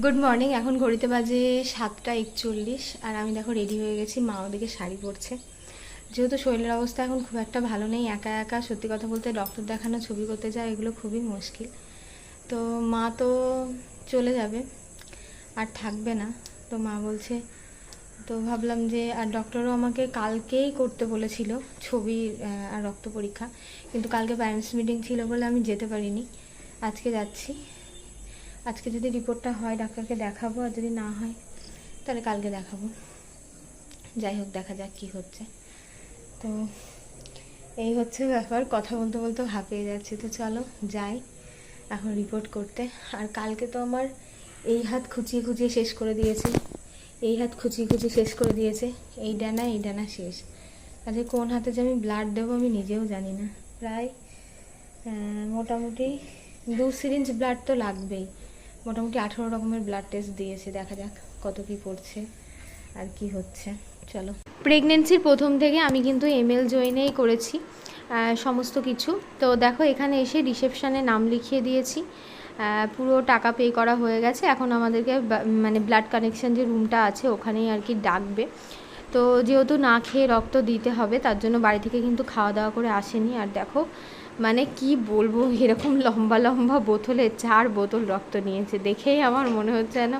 Good morning এখন ঘড়িতে বাজে সাতটা একচল্লিশ, আর আমি দেখো রেডি হয়ে গেছি, মা ওদিকে শাড়ি পরছে। যেহেতু শরীরের অবস্থা এখন খুব একটা ভালো নেই, একা একা সত্যি কথা বলতে ডক্টর দেখানো, ছবি করতে যাওয়া, এগুলো খুবই মুশকিল। তো মা তো চলে যাবে, আর থাকবে না। তো মা বলছে, তো ভাবলাম যে, আর ডক্টরও আমাকে কালকেই করতে বলেছিল ছবি আর রক্ত পরীক্ষা। কিন্তু কালকে প্যারেন্টস মিটিং ছিল বলে আমি যেতে পারিনি। আজকে যাচ্ছি। আজকে যদি রিপোর্টটা হয়, ডাক্তারকে দেখাবো, আর যদি না হয়, তাহলে কালকে দেখাবো। যাই হোক, দেখা যাক কী হচ্ছে। তো এই হচ্ছে ব্যাপার, কথা বলতে বলতে হাঁপিয়ে যাচ্ছি। তো চলো, যাই এখন রিপোর্ট করতে। আর কালকে তো আমার এই হাত খুঁচিয়ে খুঁচিয়ে শেষ করে দিয়েছে। এই হাত খুঁচিয়ে খুঁচিয়ে শেষ করে দিয়েছে। এই ডানা এই ডানা শেষ। আজকে কোন হাতে যে আমি ব্লাড দেবো আমি নিজেও জানি না। প্রায় মোটামুটি দু সিরিঞ্জ ব্লাড তো লাগবেই। মোটামুটি আঠেরো রকমের ব্লাড টেস্ট দিয়েছে, দেখা যাক কত কি পড়ছে আর কি হচ্ছে। চলো। প্রেগনেন্সির প্রথম থেকে আমি কিন্তু এমএল জয়েনেই করেছি সমস্ত কিছু। তো দেখো, এখানে এসে রিসেপশানে নাম লিখিয়ে দিয়েছি। পুরো টাকা পে করা হয়ে গেছে। এখন আমাদেরকে মানে ব্লাড কানেকশন যে রুমটা আছে, ওখানেই আর কি ডাকবে। তো যেহেতু না খেয়ে রক্ত দিতে হবে, তার জন্য বাড়ি থেকে কিন্তু খাওয়া দাওয়া করে আসেনি। আর দেখো মানে কি বলব, এরকম লম্বা লম্বা বোতলে চার বোতল রক্ত নিয়েছে। দেখেই আমার মনে হচ্ছে যেন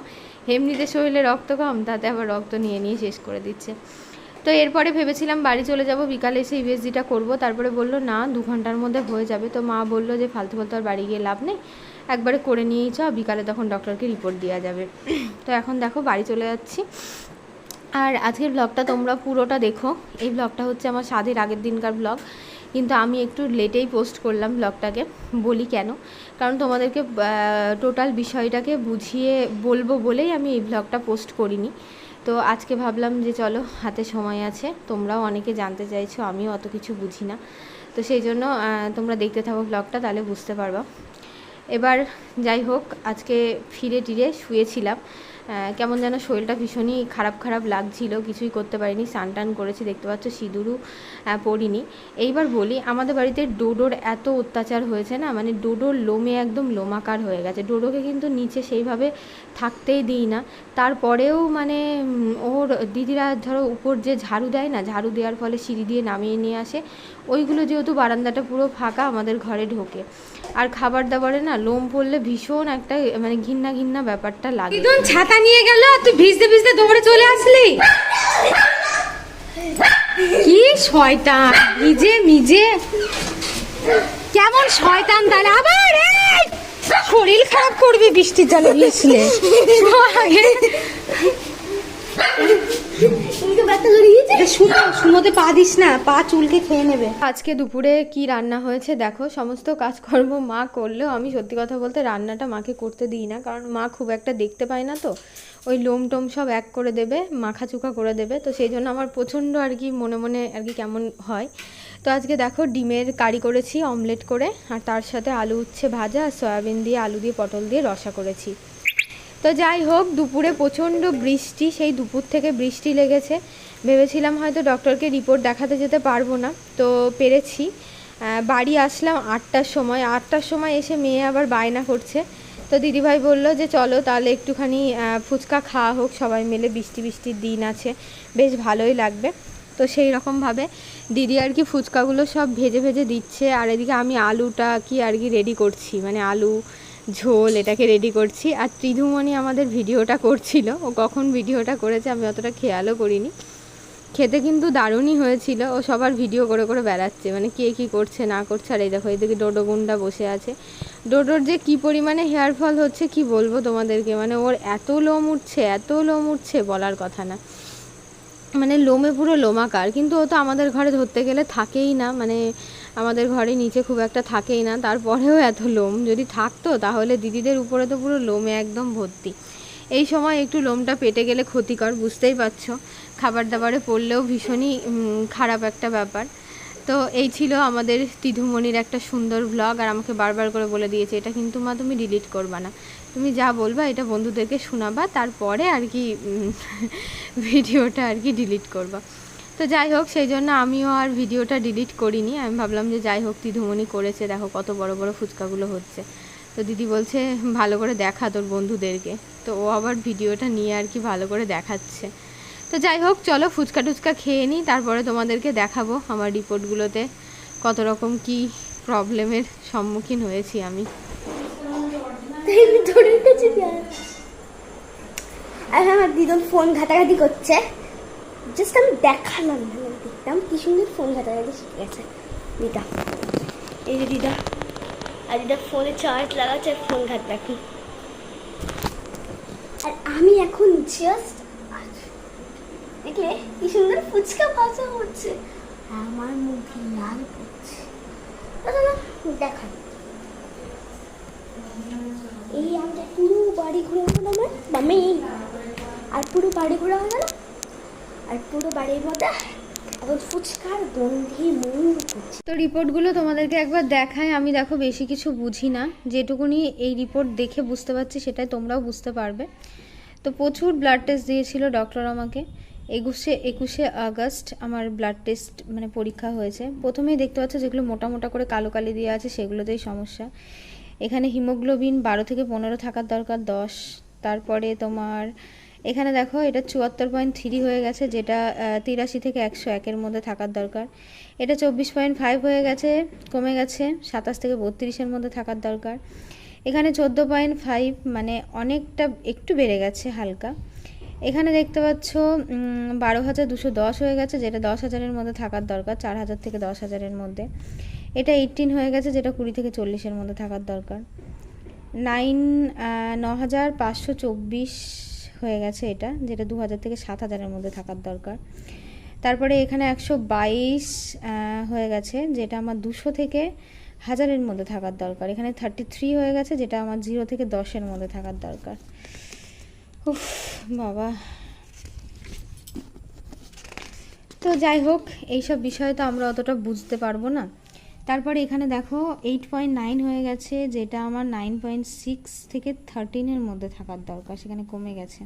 এমনিতে শরীরে রক্ত কম, তাতে আবার রক্ত নিয়ে নিয়ে শেষ করে দিচ্ছে। তো এরপরে ভেবেছিলাম বাড়ি চলে যাব, বিকালে এসে ইউএসজিটা করব। তারপরে বলল, না, দু ঘণ্টার মধ্যে হয়ে যাবে। তো মা বলল যে, ফালতু ফালতু আর বাড়ি গিয়ে লাভ নেই। একবারে করে নিয়েই চ, বিকালে তখন ডক্টরকে রিপোর্ট দেওয়া যাবে। তো এখন দেখো, বাড়ি চলে যাচ্ছি। আর আজকের ব্লগটা তোমরা পুরোটা দেখো। এই ব্লগটা হচ্ছে আমার স্বাদের আগের দিনকার ব্লগ কিন্তু আমি একটু লেটেই পোস্ট করলাম ব্লগটাকে, বলি কেন? কারণ তোমাদেরকে টোটাল বিষয়টাকে বুঝিয়ে বলব বলেই আমি এই ব্লগটা পোস্ট করিনি। তো আজকে ভাবলাম যে চলো, হাতে সময় আছে, তোমরাও অনেকে জানতে চাইছো, আমিও অত কিছু বুঝি না। তো সেই জন্য তোমরা দেখতে থাকো ব্লগটা, তাহলে বুঝতে পারবা। এবার যাই হোক, আজকে ফিরে টিরে শুয়েছিলাম। কেমন যেন শরীরটা ভীষণই খারাপ খারাপ লাগছিল, কিছুই করতে পারিনি টান করেছি, দেখতে পাচ্ছ সিঁদুরও পরিনি এইবার বলি, আমাদের বাড়িতে ডোডোর এত অত্যাচার হয়েছে না মানে ডোডোর লোমে একদম লোমাকার হয়ে গেছে। ডোডোকে কিন্তু নিচে সেইভাবে থাকতেই দিই না। তারপরেও মানে ওর দিদিরা ধরো উপর যে ঝাড়ু দেয় না, ঝাড়ু দেওয়ার ফলে সিঁড়ি দিয়ে নামিয়ে নিয়ে আসে। ওইগুলো যেহেতু বারান্দাটা পুরো ফাঁকা, আমাদের ঘরে ঢোকে। আর খাবার দাবারে না, লোম পড়লে ভীষণ একটা মানে ঘিন্না ঘিন্না ব্যাপারটা লাগে। দিদুন ছাতা নিয়ে গেল তুই ভিজতে ভিজতে দৌড়ে চলে আসলি? কি শয়তান? মিজে মিজে কেমন শয়তান তাহলে? আবার শরীর খারাপ করবি, বৃষ্টির জলে ভিজলে। শুনোতে পা দিস না পা চুলকে খেয়ে নেবে। আজকে দুপুরে কি রান্না হয়েছে দেখো সমস্ত কাজকর্ম মা করলেও আমি সত্যি কথা বলতে রান্নাটা মাকে করতে দিই না কারণ মা খুব একটা দেখতে পায় না তো। ওই লোম টোম সব এক করে দেবে মাখা চুখা করে দেবে তো সেই জন্য আমার প্রচণ্ড আর কি মনে মনে আর কি কেমন হয়। তো আজকে দেখো ডিমের কারি করেছি অমলেট করে আর তার সাথে আলু উচ্ছে ভাজা আর সয়াবিন দিয়ে আলু দিয়ে পটল দিয়ে রসা করেছি। তো যাই হোক, দুপুরে প্রচণ্ড বৃষ্টি, সেই দুপুর থেকে বৃষ্টি লেগেছে। ভেবেছিলাম হয়তো ডক্টরকে রিপোর্ট দেখাতে যেতে পারব না, তো পেরেছি। বাড়ি আসলাম আটটার সময়। আটটার সময় এসে মেয়ে আবার বায়না করছে। তো দিদিভাই বলল যে, চলো তাহলে একটুখানি ফুচকা খাওয়া হোক, সবাই মিলে বৃষ্টি বৃষ্টির দিন আছে, বেশ ভালোই লাগবে। তো সেই রকমভাবে দিদি আর কি ফুচকাগুলো সব ভেজে ভেজে দিচ্ছে। আর এদিকে আমি আলুটা কি আর কি রেডি করছি মানে আলু ঝোল, এটাকে রেডি করছি। আর ত্রিধুমণি আমাদের ভিডিওটা করছিল। ও কখন ভিডিওটা করেছে আমি অতটা খেয়ালও করিনি। খেতে কিন্তু দারুণই হয়েছিল। ও সবার ভিডিও করে করে বেড়াচ্ছে। মানে কে কী করছে, না করছে, আর এই দেখো, এদিকে ডোডো গুন্ডা বসে আছে। ডোডোর যে কি পরিমাণে হেয়ার ফল হচ্ছে কি বলব তোমাদেরকে? মানে ওর এত লোম উঠছে, এত লোম উঠছে বলার কথা না। মানে লোমে পুরো লোমাকার, কিন্তু ও তো আমাদের ঘরে ধরতে গেলে থাকেই না মানে আমাদের ঘরে নিচে খুব একটা থাকেই না, তারপরেও এত লোম, যদি থাকতো তাহলে দিদিদের উপরে তো পুরো লোমে একদম ভর্তি। এই সময় একটু লোমটা পেটে গেলে ক্ষতিকর, বুঝতেই পারছ। খাবার দাবারে পড়লেও ভীষণই খারাপ একটা ব্যাপার। তো এই ছিল আমাদের তিধুমণির একটা সুন্দর ব্লগ আর আমাকে বারবার করে বলে দিয়েছে, এটা কিন্তু মা তুমি ডিলিট করবা না। তুমি যা বলবা, এটা বন্ধুদেরকে শোনাবা, তারপরে আর কি ভিডিওটা আর কি ডিলিট করবা। তো যাই হোক, সেই জন্য আমিও আর ভিডিওটা ডিলিট করিনি। আমি ভাবলাম যে যাই হোক তিধুমণি করেছে, দেখো কত বড় বড় ফুচকাগুলো হচ্ছে। তো দিদি বলছে, ভালো করে দেখা তোর বন্ধুদেরকে। তো ও আবার ভিডিওটা নিয়ে আর কি ভালো করে দেখাচ্ছে। তো যাই হোক, চলো ফুচকা টুচকা খেয়ে নিই, তারপরে তোমাদেরকে দেখাবো আমার রিপোর্টগুলোতে কত রকম কি প্রবলেমের সম্মুখীন হয়েছি আমি। ধরে রেখেছি আর? আমার দিদন ফোন ঘাটাঘাটি করছে। জাস্ট আমি দেখালাম না দেখতাম কি সুন্দর ফোন ঘাটাঘাটি শিখে গেছে। দিদা, এই যে দিদা, আর দিদা ফোনে চার্জ লাগাচ্ছে ফোন ঘাট দেখি আর আমি এখন জাস্ট দেখলে কি সুন্দর ফুচকা ভাজা হচ্ছে। আমার মুখে লাল পড়ছে। দেখা এই পুরো বাড়ি হলো আমার? মামি আর পুরো বাড়ি হয়ে গেল আর পুরো বাড়ির মধ্যে তো রিপোর্টগুলো তোমাদেরকে একবার দেখায় আমি দেখো বেশি কিছু বুঝি না। যেটুকুনি এই রিপোর্ট দেখে বুঝতে পারছি, সেটাই তোমরাও বুঝতে পারবে। তো প্রচুর ব্লাড টেস্ট দিয়েছিল ডক্টর আমাকে। একুশে একুশে আগস্ট আমার ব্লাড টেস্ট মানে পরীক্ষা হয়েছে। প্রথমেই দেখতে পাচ্ছ যেগুলো মোটা মোটা করে কালো কালি দিয়ে আছে, সেগুলোতেই সমস্যা। এখানে হিমোগ্লোবিন বারো থেকে পনেরো থাকার দরকার, দশ। তারপরে তোমার, এখানে দেখো এটা চুয়াত্তর পয়েন্ট থ্রি হয়ে গেছে, যেটা তিরাশি থেকে একশো একের মধ্যে থাকার দরকার। এটা চব্বিশ পয়েন্ট ফাইভ হয়ে গেছে, কমে গেছে, সাতাশ থেকে বত্রিশের মধ্যে থাকার দরকার। এখানে চোদ্দ পয়েন্ট ফাইভ মানে অনেকটা একটু বেড়ে গেছে হালকা। এখানে দেখতে পাচ্ছ বারো হাজার দুশো দশ হয়ে গেছে, যেটা দশ হাজারের মধ্যে থাকার দরকার, চার হাজার থেকে দশ হাজারের মধ্যে। এটা এইটিন হয়ে গেছে, যেটা কুড়ি থেকে চল্লিশের মধ্যে থাকার দরকার। নাইন ন হাজার পাঁচশো চব্বিশ হয়ে গেছে এটা, যেটা দু হাজার থেকে সাত হাজারের মধ্যে থাকার দরকার। তারপরে এখানে একশো বাইশ হয়ে গেছে, যেটা আমার দুশো থেকে হাজারের মধ্যে থাকার দরকার। এখানে থার্টি থ্রি হয়ে গেছে, যেটা আমার জিরো থেকে দশের মধ্যে থাকার দরকার। উফ, বাবা। তো যাই হোক, এইসব বিষয়ে তো আমরা অতটা বুঝতে পারব না। তারপরে এখানে দেখো এইট পয়েন্ট নাইন হয়ে গেছে, যেটা আমার নাইন পয়েন্ট সিক্স থেকে থার্টিনের মধ্যে থাকার দরকার, সেখানে কমে গেছে।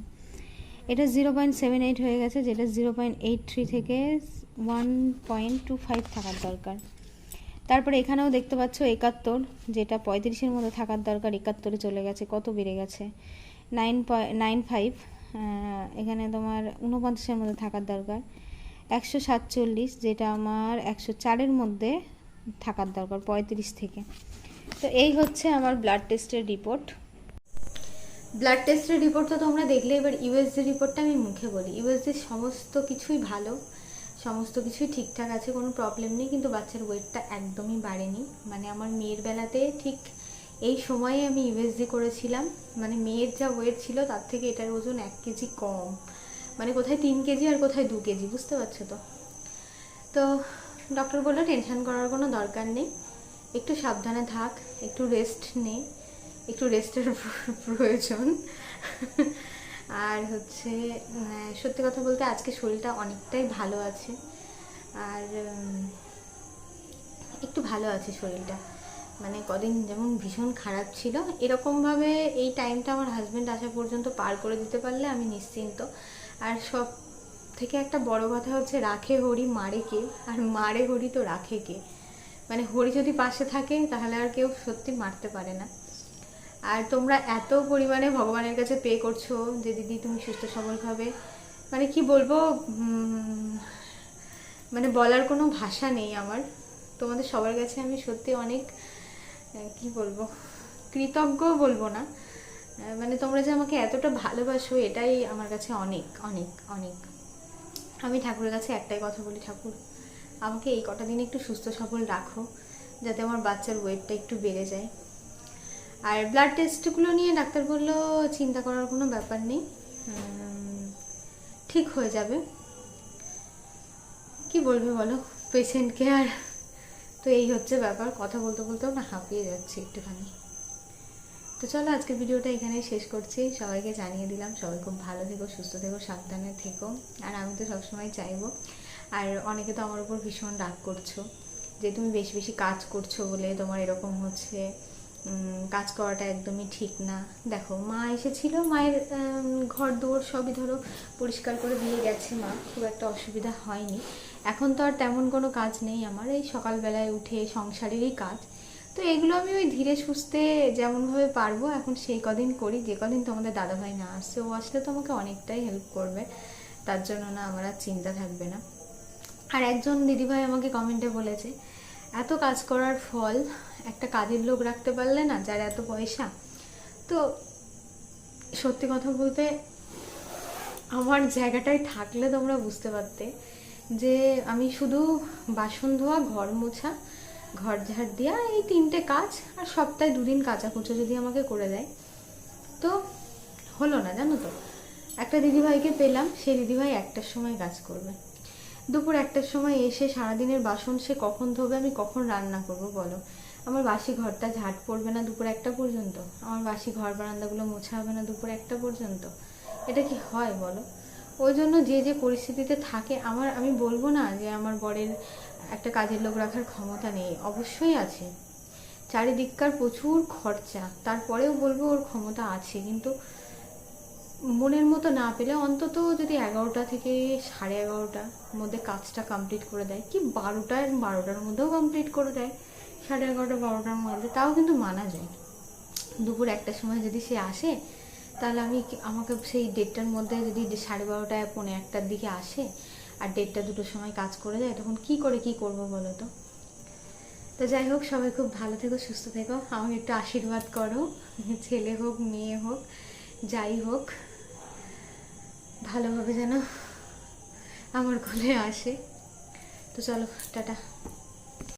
এটা জিরো পয়েন্ট সেভেন এইট হয়ে গেছে, যেটা জিরো পয়েন্ট এইট থ্রি থেকে ওয়ান পয়েন্ট টু ফাইভ থাকার দরকার। তারপরে এখানেও দেখতে পাচ্ছ একাত্তর, যেটা পঁয়ত্রিশের মধ্যে থাকার দরকার, একাত্তরে চলে গেছে, কত বেড়ে গেছে? নাইন নাইন ফাইভ এখানে তোমার ঊনপঞ্চাশের মধ্যে থাকার দরকার। একশো সাতচল্লিশ, যেটা আমার একশো চারের মধ্যে থাকার দরকার, পঁয়ত্রিশ থেকে। তো এই হচ্ছে আমার ব্লাড টেস্টের রিপোর্ট ব্লাড টেস্টের রিপোর্ট তো তোমরা দেখলে, এবার ইউএসজি রিপোর্টটা আমি মুখে বলি। ইউএসজির সমস্ত কিছুই ভালো, সমস্ত কিছুই ঠিকঠাক আছে, কোনো প্রবলেম নেই, কিন্তু বাচ্চার ওয়েটটা একদমই বাড়েনি। মানে আমার মেয়ের বেলাতে ঠিক এই সময়ে আমি ইউএসজি করেছিলাম। মানে মেয়ের যা ওয়েট ছিল, তার থেকে এটার ওজন এক কেজি কম। মানে কোথায় তিন কেজি আর কোথায় দু কেজি, বুঝতে পারছ তো? তো ডক্টর বলল, টেনশন করার কোনো দরকার নেই। একটু সাবধানে থাক, একটু রেস্ট নে, একটু রেস্টের প্রয়োজন। আর হচ্ছে সত্যি কথা বলতে আজকে শরীরটা অনেকটাই ভালো আছে। আর একটু ভালো আছে শরীরটা। মানে কদিন যেমন ভীষণ খারাপ ছিল, এরকমভাবে এই টাইমটা আমার হাজব্যান্ড আসা পর্যন্ত পার করে দিতে পারলে আমি নিশ্চিন্ত। আর সব থেকে একটা বড় কথা হচ্ছে রাখে হরি মারে কে? আর মারে হরি তো রাখে কে? মানে হরি যদি পাশে থাকে, তাহলে আর কেউ সত্যি মারতে পারে না। আর তোমরা এত পরিমাণে ভগবানের কাছে পে করছ যে, দিদি, তুমি সুস্থ সবলভাবে মানে কি বলব মানে বলার কোনো ভাষা নেই আমার। তোমাদের সবার কাছে আমি সত্যি অনেক কি বলব কৃতজ্ঞ বলব না। মানে তোমরা যে আমাকে এতটা ভালোবাসো, এটাই আমার কাছে অনেক অনেক অনেক। আমি ঠাকুরের কাছে একটাই কথা বলি, ঠাকুর, আমাকে এই কটা দিন একটু সুস্থ সবল রাখো, যাতে আমার বাচ্চার ওয়েটটা একটু বেড়ে যায়। আর ব্লাড টেস্টগুলো নিয়ে ডাক্তার বলল চিন্তা করার কোনো ব্যাপার নেই। ঠিক হয়ে যাবে। কি বলবে বলো? পেশেন্টকে আর তো এই হচ্ছে ব্যাপার। কথা বলতে বলতেও না হাঁপিয়ে যাচ্ছে একটুখানি। তো চলো আজকে ভিডিওটা এখানেই শেষ করছি। সবাইকে জানিয়ে দিলাম, সবাই খুব ভালো থেকো, সুস্থ থেকো, সাবধানে থেকো। আর আমি তো সবসময় চাইব। আর অনেকে তো আমার উপর ভীষণ রাগ করছ, যে তুমি বেশি বেশি কাজ করছ বলে তোমার এরকম হচ্ছে কাজ করাটা একদমই ঠিক না। দেখো, মা এসেছিল, মায়ের ঘর দুয়ার সবই ধরো পরিষ্কার করে দিয়ে গেছে মা, খুব একটা অসুবিধা হয়নি। এখন তো আর তেমন কোনো কাজ নেই আমার, এই সকালবেলায় উঠে সংসারেরই কাজ। তো এগুলো আমি ওই ধীরে সুস্থে যেমনভাবে পারব, এখন সেই কদিন করি। যে কদিন তোমাদের দাদাভাই না আসছে, ও আসলে তো আমাকে অনেকটাই হেল্প করবে। তার জন্য না আমার আর চিন্তা থাকবে না। আর একজন দিদিভাই আমাকে কমেন্টে বলেছে, এত কাজ করার ফল একটা কাজের লোক রাখতে পারলে না, যার এত পয়সা? তো সত্যি কথা বলতে আমার জায়গাটায় থাকলে তোমরা বুঝতে পারতে যে আমি শুধু বাসন ধোয়া, ঘর মোছা ঘর ঝাড় দেওয়া এই তিনটে কাজ আর সপ্তাহে দুদিন কাঁচা কুচো যদি আমাকে করে দেয়। তো হলো না, জানো তো? একটা দিদিভাইকে পেলাম সেই দিদিভাই একটার সময় কাজ করবে। দুপুর একটার সময় এসে সারাদিনের বাসন সে কখন ধোবে, আমি কখন রান্না করব বলো? আমার বাসি ঘরটা ঝাট পড়বে না দুপুর একটা পর্যন্ত? আমার বাসি ঘর বারান্দাগুলো মোছা হবে না দুপুর একটা পর্যন্ত? এটা কি হয় বলো? ওই জন্য যে যে পরিস্থিতিতে থাকে, আমার, আমি বলব না যে আমার বরের একটা কাজের লোক রাখার ক্ষমতা নেই, অবশ্যই আছে। চারিদিককার প্রচুর খরচা, তারপরেও বলব ওর ক্ষমতা আছে, কিন্তু মনের মতো না পেলে অন্তত যদি এগারোটা থেকে সাড়ে এগারোটার মধ্যে কাজটা কমপ্লিট করে দেয়, কি বারোটা বারোটার মধ্যেও কমপ্লিট করে দেয়, সাড়ে এগারোটা, বারোটার মধ্যে, তাও কিন্তু মানা যায়। দুপুর একটার সময় যদি সে আসে, তাহলে আমি আমাকে সেই ডেটটার মধ্যে যদি সাড়ে বারোটায়, পৌনে একটার দিকে আসে আর ডেটটা দুটোর সময় কাজ করে যায়, তখন কি করে কি করব বলো তো? তো যাই হোক, সবাই খুব ভালো থেকো, সুস্থ থেকো। আমাকে একটু আশীর্বাদ করো, ছেলে হোক, মেয়ে হোক, যাই হোক। ভালোভাবে যেন আমার কোলে আসে। তো চলো, টাটা।